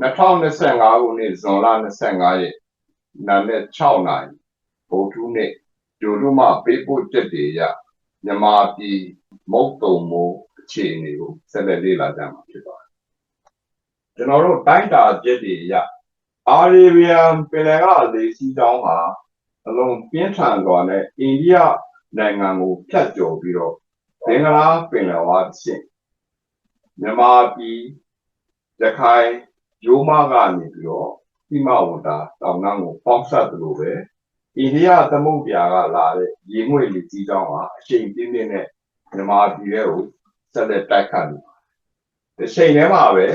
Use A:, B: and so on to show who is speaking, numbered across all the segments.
A: 2025ခုနှစ်ဇွန်လ25ရက်နာနဲ့6နာရီဗုဒ္ဓနေ့ကျိုတို့မှပေးပို့ချက်တွေရမြန်မာပြည်မုတ်တုံမိုးအခြေအနေကိုဆက်လက်လေ့လာကြမှာဖြစ်ပါတယ်ကျွန်တော်တို့တိုင်းတာချက်တွေရအာရေဗီယန်ပင်လယ်ကလေစီးတောင်းဟာအလုံးပြင်းထန်စွာနဲ့အိန္ဒိယနိုင်ငံကိုဖြတ်ကျော်ပြီးတော့ဘင်္ဂလားပင်လယ်ဝါဆင့်မြန်မာပြည်ရခိုင် ရိုးမကနေပြီးတော့ပြမဝတာတောင်နှန်းကိုပေါင်းဆက်သလိုပဲအိန္ဒိယသမုဒ္ဒရာကလာတဲ့ရေငွေ့လေးကြီးကြောင်းဟာအချိန်ပြင်းပြင်းနဲ့မြန်မာပြည်ရဲ့ကိုဆက်လက်တိုက်ခတ်နေပါတယ်။ဒီချိန်ထဲမှာပဲ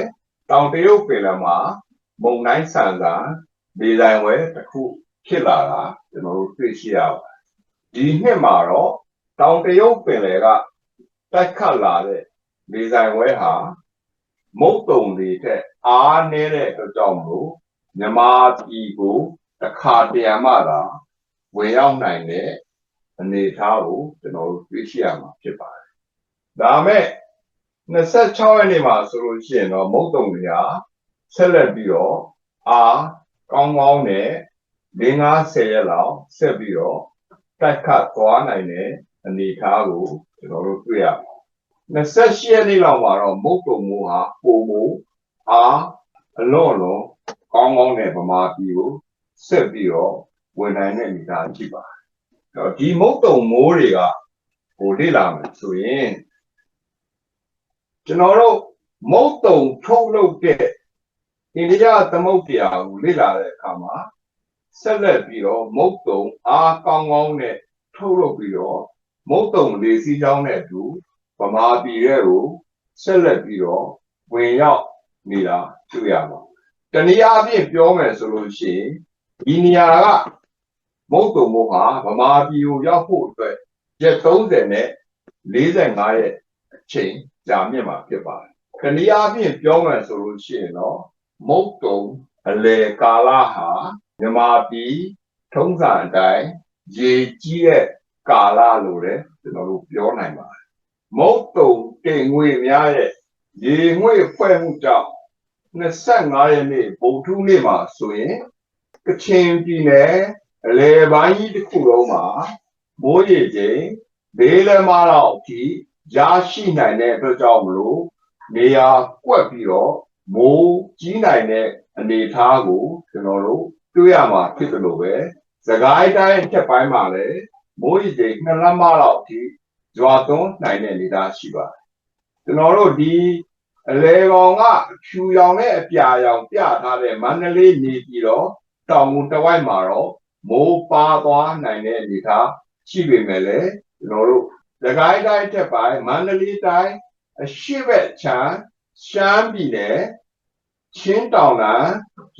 A: တောင်တရုတ်ပင်လယ်မှာမုန်တိုင်းဆန်ဆန်ဒေဇိုင်ဝဲတစ်ခုဖြစ်လာတာကျွန်တော်တို့တွေ့ရှိရပါတယ်။ဒီနှစ်မှာတော့တောင်တရုတ်ပင်လယ်ကတိုက်ခတ်လာတဲ့ဒေဇိုင်ဝဲဟာ မုတ်တုံတွေထက်အားနည်းတဲ့အတွက်ကြောင့်မလို့မြန်မာပြည်ကိုတစ်ခါတရံမှသာဝင်ရောက်နိုင်တဲ့အနေအထားကိုကျွန်တော်တို့တွေ့ရှိရမှာဖြစ်ပါတယ်။ဒါမဲ့26ရက်နေ့မှာဆိုလို့ရှိရင်တော့မုတ်တုံတွေဟာဆက်လက်ပြီးတော့အားကောင်းကောင်းနဲ့5-10ရက်လောက်ဆက်ပြီးတော့တိုက်ခတ်သွားနိုင်တဲ့အနေအထားကိုကျွန်တော်တို့တွေ့ရမှာ 28ရက်နေ့လောက်မှာတော့မုတ်တုံမိုးဟာပုံမိုးအားအလွန်အလွန်ကောင်းကောင်းနဲ့ဗမာပြည်ကိုဆက်ပြီးတော့ဝင်နိုင်တဲ့အနေအထားရှိပါတယ်။အဲ့တော့ဒီမုတ်တုံမိုးတွေကဟိုလေ့လာမယ်ဆိုရင်ကျွန်တော်တို့မုတ်တုံထုတ်လုပ်တဲ့အိန္ဒိယသမုဒ္ဒရာကိုလေ့လာတဲ့အခါမှာဆက်လက်ပြီးတော့မုတ်တုံအားကောင်းကောင်းနဲ့ထုတ်လုပ်ပြီးတော့မုတ်တုံလေစီးကြောင်းနဲ့အတူ ဗမာပြည်ရဲ့ကိုဆက်လက်ပြီးတော့ဝင်ရောက်နေတာတွေ့ရမှာတနည်းအားဖြင့်ပြောမယ်ဆိုလို့ရှိရင်ဒီနေရာကမုတ်တုံမိုးဟာဗမာပြည်ကိုရောက်ဖို့အတွက်ရက်30နဲ့45ရက်အချိန်ကြာမြင့်မှာဖြစ်ပါတယ်တနည်းအားဖြင့်ပြောမယ်ဆိုလို့ရှိရင်တော့မုတ်တုံအလေကာလဟာမြန်မာပြည်ထုံးစံအတိုင်းရေကြီးတဲ့ကာလလို့လည်းကျွန်တော်တို့ပြောနိုင်ပါတယ် မုတ်တုံတင်ငွေများရဲ့ရေငွေဖွဲ့မှုကြောင့်25ရက်နေ့ဗုဒ္ဓနေ့မှာဆိုရင်ကချင်ပြည်နယ်အလဲပိုင်းကြီးတစ်ခုလုံးမှာမိုးရေချိန်၄လက်မလောက်အထိရရှိနိုင်တဲ့အတွက်ကြောင့်မလို့နေရာကွက်ပြီးတော့မိုးကြီးနိုင်တဲ့အနေအထားကိုကျွန်တော်တို့တွေ့ရမှာဖြစ်တယ်လို့ပဲသခိုင်းတိုင်းတက်ပိုင်းမှာလည်းမိုးရေချိန်2လက်မလောက်အထိ ရွာသွန်းနိုင်တဲ့အနေအထားရှိပါတယ်ကျွန်တော်တို့ဒီအလဲကောင်ကဖြူရောင်နဲ့အပြာရောင်ပြထားတဲ့မန္တလေးနေပြည်တော်တောင်ငူတဝိုက်မှာတော့မိုးပါသွားနိုင်တဲ့အနေအထားရှိပေမဲ့လည်းကျွန်တော်တို့သခိုင်းတိုင်းတက်ပိုင်းမန္တလေးတိုင်းအရှိဘက်ချမ်းရှမ်းပြည်နယ်ချင်းတောင်လန်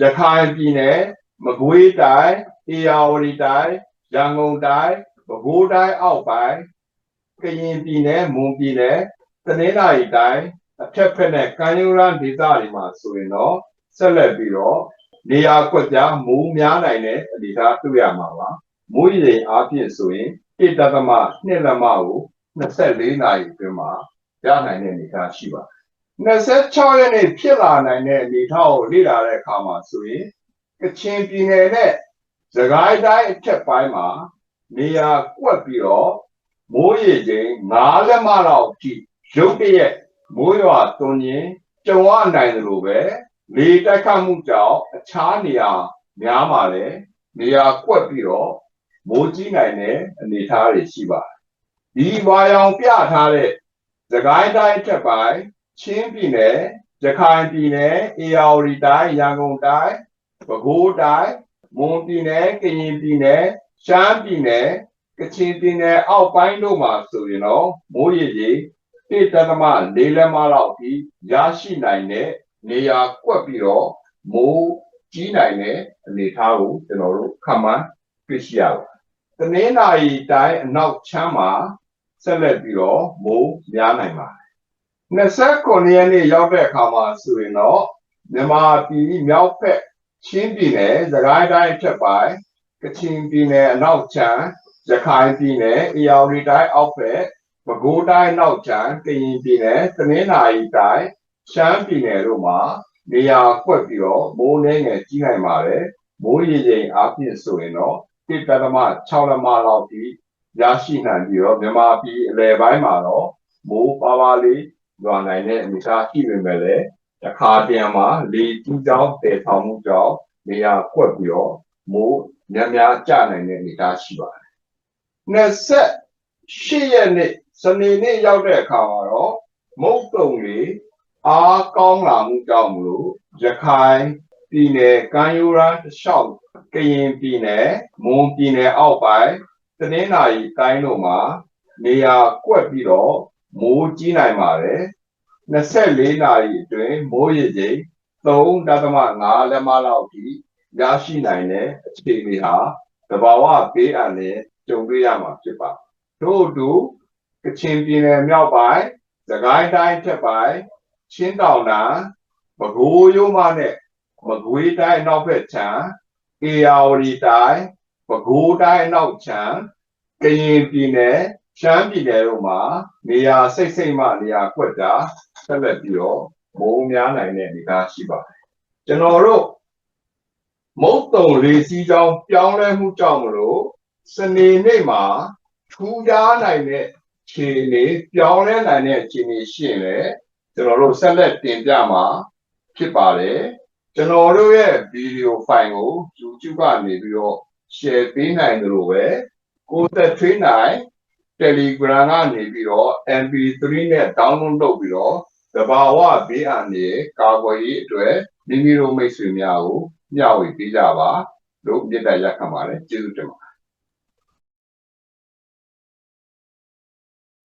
A: ရခိုင်ပြည်နယ်မကွေးတိုင်းအေရဝတီတိုင်းရန်ကုန်တိုင်းပဲခူးတိုင်းအောက်ပိုင်း ကရင်ပြည်နယ်မွန်ပြည်နယ်တနင်္သာရီတိုင်းအထက်ဖက်နဲ့ကမ်းရိုးတန်းဒေသတွေမှာဆိုရင်တော့ဆက်လက်ပြီးတော့နေရာကွက်ကြားမိုးများနိုင်တဲ့အနေအထားတွေ့ရမှာပါမိုးရေအားဖြင့်ဆိုရင်တိတသမ2လက်မကို24နာရီအတွင်းမှာရနိုင်တဲ့အနေအထားရှိပါတယ်26ရက်နေ့ဖြစ်လာနိုင်တဲ့အနေအထားကိုလေ့လာတဲ့အခါမှာဆိုရင်ကချင်ပြည်နယ်နဲ့စကိုင်းတိုင်းအထက်ပိုင်းမှာနေရာကွက်ပြီးတော့ မိုးရေချိန်9လက်မလောက်အထိရုတ်တရက်မိုးရွာသွန်းခြင်းကြုံရနိုင်တယ်လို့ပဲလေတိုက်ခတ်မှုကြောင့်အခြားနေရာများမှာလည်းနေရာကွက်ပြီးတော့မိုးကြီးနိုင်တဲ့အနေအထားတွေရှိပါတယ်ဒီဝါရောင်ပြထားတဲ့သကိုင်းတိုင်းထက်ပိုင်းချင်းပြည်နယ်ရခိုင်ပြည်နယ်အေရဝတီတိုင်းရန်ကုန်တိုင်းပဲခူးတိုင်းမွန်ပြည်နယ်ကရင်ပြည်နယ်ရှမ်းပြည်နယ် ကချင်ပြည်နယ်အောက်ပိုင်းတို့မှာဆိုရင်တော့မိုးရေကြီးတိတသမ၄လက်မလောက်အထိရရှိနိုင်တဲ့နေရာကွက်ပြီးတော့မိုးကြီးနိုင်တဲ့အနေအထားကိုကျွန်တော်တို့ခန့်မှန်းတွေ့ရှိရပါတယ်။တနင်္လာရီတိုင်းအနောက်ချမ်းမှာဆက်လက်ပြီးတော့မိုးများနိုင်ပါတယ်။29ရက်နေ့ရောက်တဲ့အခါမှာဆိုရင်တော့မြန်မာပြည်မြောက်ဘက်ချင်းပြည်နယ်သခိုင်းတိုင်းထက်ပိုင်းကချင်ပြည်နယ်အနောက်ချမ်း ရခိုင်ပြည်နယ်အေရဝတီတိုင်းအောက်ဘက်ပဲခူးတိုင်းနောက်ချမ်းကရင်ပြည်နယ်တနင်္သာရီတိုင်းရှမ်းပြည်နယ်တို့မှာနေရာကွက်ပြီးတော့မိုးနှဲငယ်ကြီးနိုင်ပါတယ်မိုးရေချိန်အားဖြင့်ဆိုရင်တော့တိတသမ6လက်မလောက်ထိရရှိနိုင်ပြီးတော့မြန်မာပြည်အလယ်ပိုင်းမှာတော့မိုးပါးပါးလေးရွာနိုင်တဲ့အနေအထားရှိပေမဲ့လည်းတစ်ခါတည်းမှာလေကြီးကြောင်းတည်ထောင်မှုကြောင့်နေရာကွက်ပြီးတော့မိုးများများကျနိုင်တဲ့အနေအထားရှိပါတယ် 28ရက်နေ့စနေနေ့ရောက်တဲ့အခါမှာတော့မုတ်တုံလေးအားကောင်းလာမှုကြောင့်မလို့ရခိုင်ပြည်နယ်ကမ်းရိုးတန်းတစ်လျှောက်ကရင်ပြည်နယ်မွန်ပြည်နယ်အောက်ပိုင်းတနင်္သာရီတိုင်းတို့မှာနေရာကွက်ပြီးတော့မိုးကြီးနိုင်ပါတယ်24နာရီအတွင်းမိုးရေချိန်3.5လက်မလောက်ထိရရှိနိုင်တဲ့အခြေအနေဟာတဘာဝပေးအပ်နဲ့ ကြုံတွေ့ရမှာဖြစ်ပါတို့အတူကချင်ပြည်နယ်မြောက်ပိုင်းသခိုင်းတိုင်းထက်ပိုင်းချင်းတောင်တန်းပဲခူးရိုးမနဲ့မကွေးတိုင်းနောက်ဘက်ခြမ်းအေရဝတီတိုင်းပဲခူးတိုင်းနောက်ခြမ်းကရင်ပြည်နယ်ရှမ်းပြည်နယ်တို့မှာနေရာစိတ်စိတ်မှနေရာကွက်တာဆက်လက်ပြီးတော့မိုးများနိုင်တဲ့အနေအထားရှိပါတယ်ကျွန်တော်တို့မုတ်တုံလေးစီးကြောင်းပြောင်းလဲမှုကြောင့်မလို့ စနေနေ့မှာထူးခြားနိုင်တဲ့ခြေအနေပြောင်းလဲနိုင်တဲ့ခြေအနေရှိရင်လည်းကျွန်တော်တို့ဆက်လက်တင်ပြမှာဖြစ်ပါတယ်ကျွန်တော်တို့ရဲ့ဗီဒီယိုဖိုင်ကို YouTube ကနေပြီးတော့ share ပေးနိုင်တယ်လို့ပဲကိုသက်ထွေးနိုင် Telegram ကနေပြီးတော့ MP3 နဲ့ download လုပ်ပြီးတော့တဘာဝဘေးအန္တရာယ်ကာကွယ်ရေးအတွက်မိမိတို့မိတ်ဆွေများကိုမျှဝေပေးကြပါလို့မြစ်တာရက်ခံပါတယ်ကျေးဇူးတင်ပါတယ်